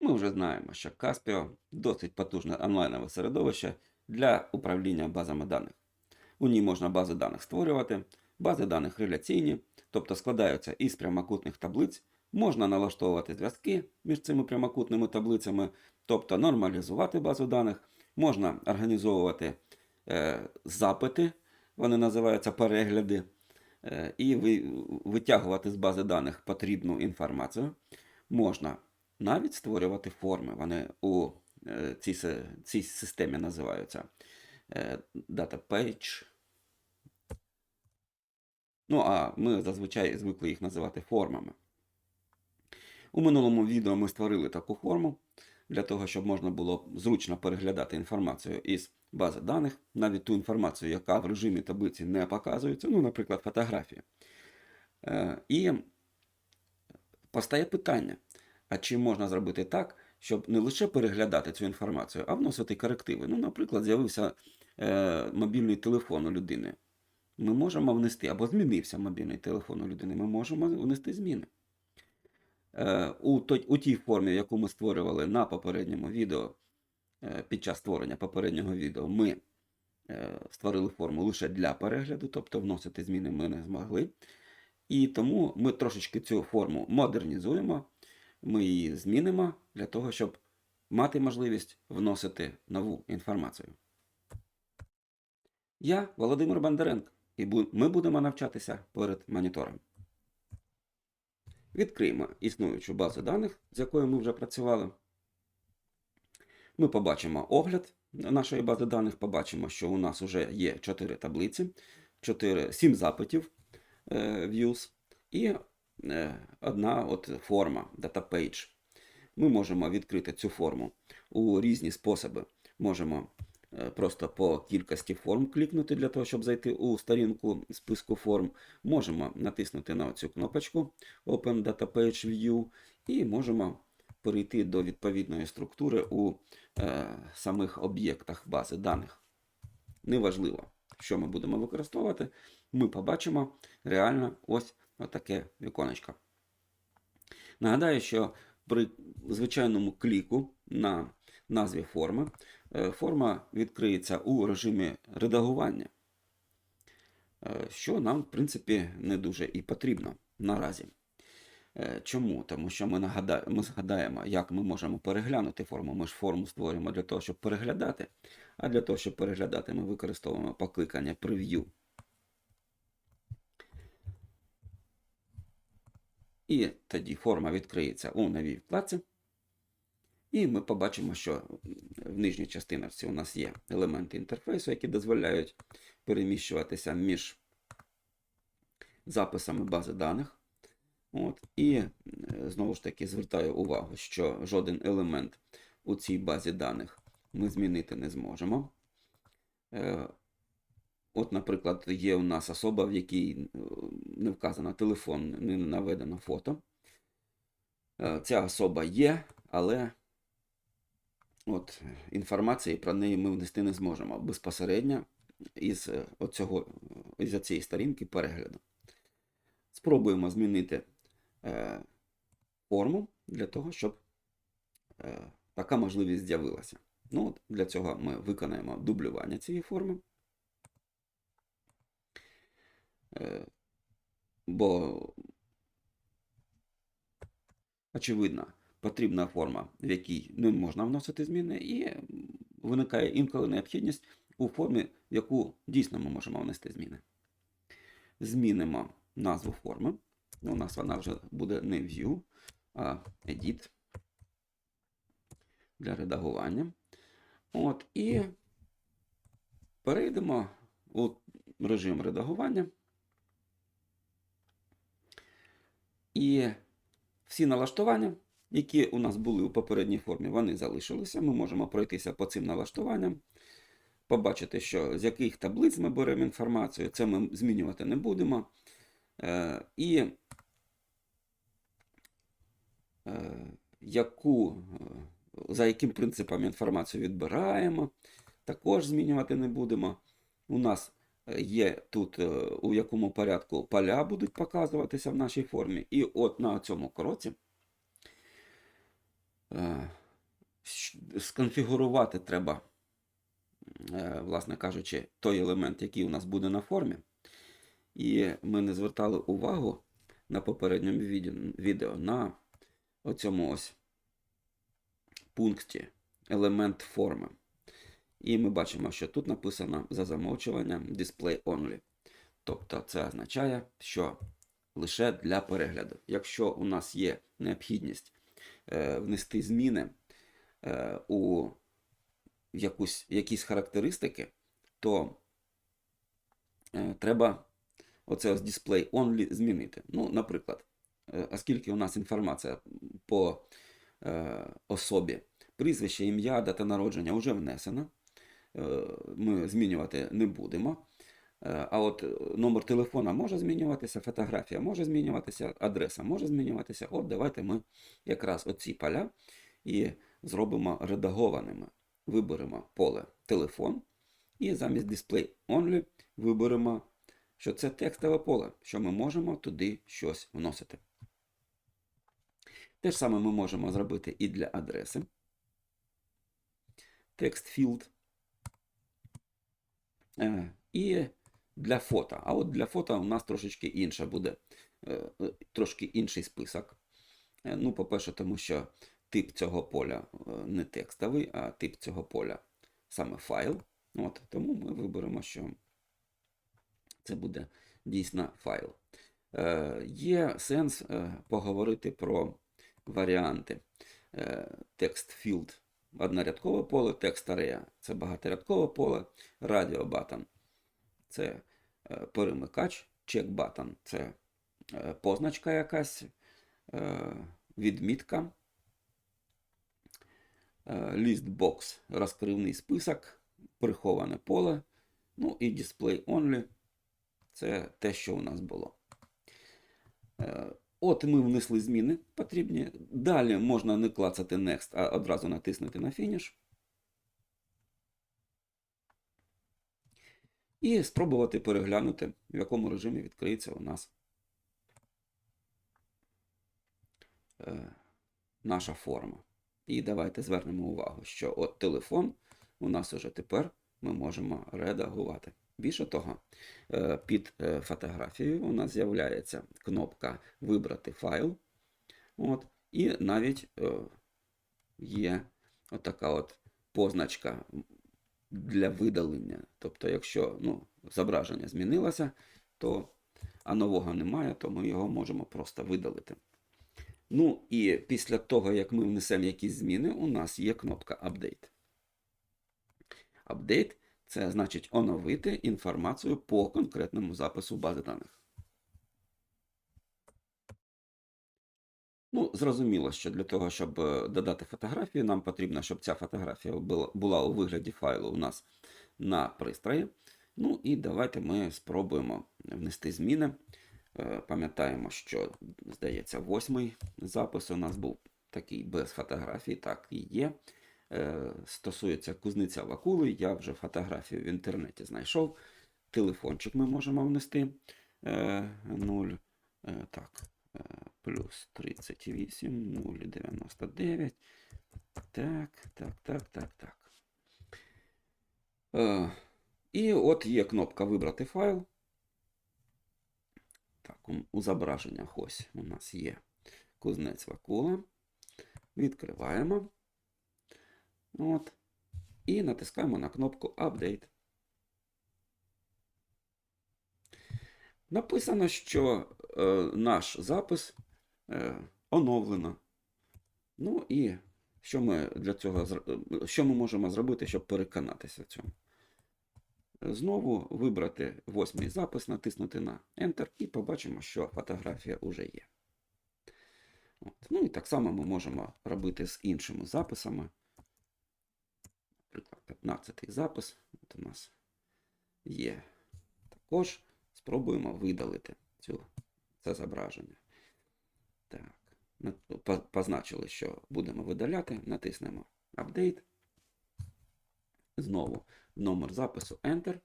Ми вже знаємо, що Caspio досить потужне онлайнове середовище для управління базами даних. У ній можна бази даних створювати, бази даних реляційні, тобто складаються із прямокутних таблиць, можна налаштовувати зв'язки між цими прямокутними таблицями, тобто нормалізувати базу даних, можна організовувати е, запити, вони називаються перегляди, е, і ви, витягувати з бази даних потрібну інформацію. Можна навіть створювати форми. Вони у е, цій, цій системі називаються е, data page. Ну, а ми зазвичай звикли їх називати формами. У минулому відео ми створили таку форму для того, щоб можна було зручно переглядати інформацію із бази даних, навіть ту інформацію, яка в режимі таблиці не показується, ну, наприклад, фотографії. Е, І постає питання: а чи можна зробити так, щоб не лише переглядати цю інформацію, а вносити корективи? Ну, наприклад, з'явився е, мобільний телефон у людини. Ми можемо внести, або змінився мобільний телефон у людини, ми можемо внести зміни. Е, у, той, у тій формі, яку ми створювали на попередньому відео, е, під час створення попереднього відео, ми е, створили форму лише для перегляду, тобто вносити зміни ми не змогли. І тому ми трошечки цю форму модернізуємо, ми її змінимо для того, щоб мати можливість вносити нову інформацію. Я Володимир Бондаренко, і ми будемо навчатися перед монітором. Відкриємо існуючу базу даних, з якою ми вже працювали. Ми побачимо огляд нашої бази даних, побачимо, що у нас вже є 4 таблиці, 4, 7 запитів е, views і одна от форма data page. Ми можемо відкрити цю форму у різні способи. Можемо е, просто по кількості форм клікнути для того, щоб зайти у сторінку списку форм. Можемо натиснути на цю кнопочку Open Data Page View і можемо перейти до відповідної структури у е, самих об'єктах бази даних. Неважливо, що ми будемо використовувати, ми побачимо реально ось таке віконечко. Нагадаю, що при звичайному кліку на назві форми е, форма відкриється у режимі редагування, е, що нам, в принципі, не дуже і потрібно наразі. Е, Чому? Тому що ми, нагада... ми згадаємо, як ми можемо переглянути форму. Ми ж форму створюємо для того, щоб переглядати. А для того, щоб переглядати, ми використовуємо покликання прев'ю. І тоді форма відкриється у новій вкладці. І ми побачимо, що в нижній частинці у нас є елементи інтерфейсу, які дозволяють переміщуватися між записами бази даних. От. І е, знову ж таки звертаю увагу, що жоден елемент у цій базі даних ми змінити не зможемо. От, наприклад, є у нас особа, в якій е, не вказано телефон, не наведено фото. Е, Ця особа є, але от, інформації про неї ми внести не зможемо безпосередньо із, е, оцього, із цієї сторінки перегляду. Спробуємо змінити е, форму для того, щоб е, така можливість з'явилася. Ну, от для цього ми виконаємо дублювання цієї форми. Е, бо, очевидно, потрібна форма, в якій не можна вносити зміни, і виникає інколи необхідність у формі, в яку дійсно ми можемо внести зміни. Змінимо назву форми. У нас вона вже буде не View, а Edit для редагування. От, і перейдемо у режим редагування. І всі налаштування, які у нас були у попередній формі, вони залишилися. Ми можемо пройтися по цим налаштуванням, побачити, що з яких таблиць ми беремо інформацію, це ми змінювати не будемо. Е, І е, яку, е, за яким принципом інформацію відбираємо, також змінювати не будемо. У нас є тут, е, у якому порядку поля будуть показуватися в нашій формі. І от на цьому кроці е, сконфігурувати треба, е, власне кажучи, той елемент, який у нас буде на формі. І ми не звертали увагу на попередньому відео, відео на оцьому ось пункті елемент форми. І ми бачимо, що тут написано за замовчуванням Display Only. Тобто це означає, що лише для перегляду. Якщо у нас є необхідність е, внести зміни е, у якусь, якісь характеристики, то е, треба оце ось Display Only змінити. Ну, наприклад, е, оскільки у нас інформація по е, особі, прізвище, ім'я, дата народження вже внесена, ми змінювати не будемо. Е, А от е, номер телефона може змінюватися, фотографія може змінюватися, адреса може змінюватися. От давайте ми якраз оці поля і зробимо редагованими. Виберемо поле телефон і замість Display Only виберемо, що це текстове поле, що ми можемо туди щось вносити. Те ж саме ми можемо зробити і для адреси. Text field. Е, І для фото. А от для фото у нас трошечки інше буде, е, е, трошки інший список. Ну, по-перше, тому що тип цього поля не текстовий, а тип цього поля саме файл. От, тому ми виберемо, що це буде дійсно файл. Є сенс поговорити про варіанти. Text field однорядкове поле, текст area – це багаторядкове поле, радіо button – це е, перемикач, check button – це е, позначка якась, е, відмітка, list – розкривний список, приховане поле, ну і display only – це те, що у нас було. От ми внесли зміни потрібні. Далі можна не клацати Next, а одразу натиснути на фініш. І спробувати переглянути, в якому режимі відкриється у нас е, наша форма. І давайте звернемо увагу, що от телефон у нас уже тепер ми можемо редагувати. Більше того, е, під е, фотографією у нас з'являється кнопка Вибрати файл. От, і навіть е, є отака от позначка для видалення. Тобто, якщо ну, зображення змінилося, то, а нового немає, то ми його можемо просто видалити. Ну і після того, як ми внесемо якісь зміни, у нас є кнопка Update. Update – це значить оновити інформацію по конкретному запису бази даних. Ну, зрозуміло, що для того, щоб е, додати фотографію, нам потрібно, щоб ця фотографія була, у вигляді файлу у нас на пристрої. Ну і давайте ми спробуємо внести зміни. Е, Пам'ятаємо, що, здається, восьмий запис у нас був такий без фотографій, так і є. Е, Стосується кузниця Вакули, я вже фотографію в інтернеті знайшов. Телефончик ми можемо внести. 0, так, е, плюс 38, 0,99. Так, так, так, так, так. Е, І от є кнопка Вибрати файл. Так, у зображеннях ось у нас є кузнець Вакула. Відкриваємо. От. І натискаємо на кнопку Update. Написано, що е, наш запис е, оновлено. Ну і що ми для цього що ми можемо зробити, щоб переконатися в цьому? Знову вибрати восьмий запис, натиснути на Enter і побачимо, що фотографія вже є. От. Ну і так само ми можемо робити з іншими записами. Наприклад, 15 запис. От у нас є. Також спробуємо видалити цю, це зображення. Так. на- Позначили, що будемо видаляти. Натиснемо Update. Знову номер запису Enter.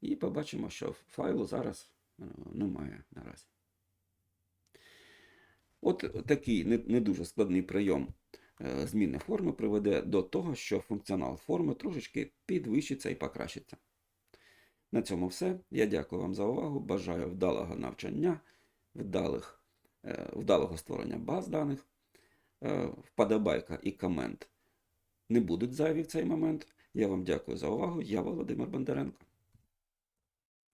І побачимо, що файлу зараз е, немає наразі. От такий не, дуже складний прийом зміни форми приведе до того, що функціонал форми трошечки підвищиться і покращиться. На цьому все. Я дякую вам за увагу. Бажаю вдалого навчання, вдалих, е, вдалого створення баз даних. Е, Вподобайка і комент не будуть зайві в цей момент. Я вам дякую за увагу. Я Володимир Бондаренко.